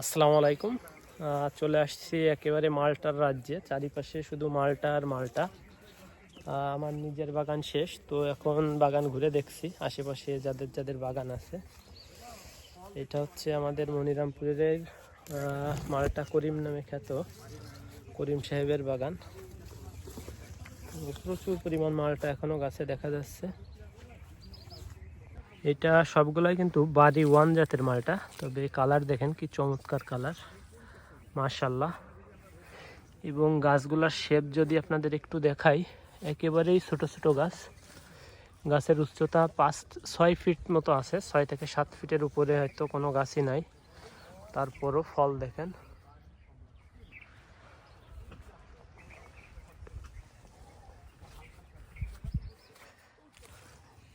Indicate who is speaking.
Speaker 1: আসসালামু আলাইকুম। চলে আসছি একেবারে মালটার রাজ্যে, চারিপাশে শুধু মালটা আর মালটা। আমার নিজের বাগান শেষ, তো এখন বাগান ঘুরে দেখছি, আশেপাশে যাদের যাদের বাগান আছে। এটা হচ্ছে আমাদের মনিরামপুরের মালটা করিম নামে খ্যাত, করিম সাহেবের বাগান। প্রচুর পরিমাণ মালটা এখনও গাছে দেখা যাচ্ছে। এটা সবগুলাই কিন্তু বাড়ি ওয়ান জাতের মালটা। তবে কালার দেখেন কি চমৎকার কালার মাশাল্লাহ এবং গাছগুলার শেপ যদি আপনাদের একটু দেখাই, একেবারেই ছোট ছোট গাছ। গাছের উচ্চতা পাঁচ, ছয় ফিট মতো আছে। ছয় থেকে সাত ফিটের উপরে হয়তো কোনো গাছই নাই। তারপরও ফল দেখেন।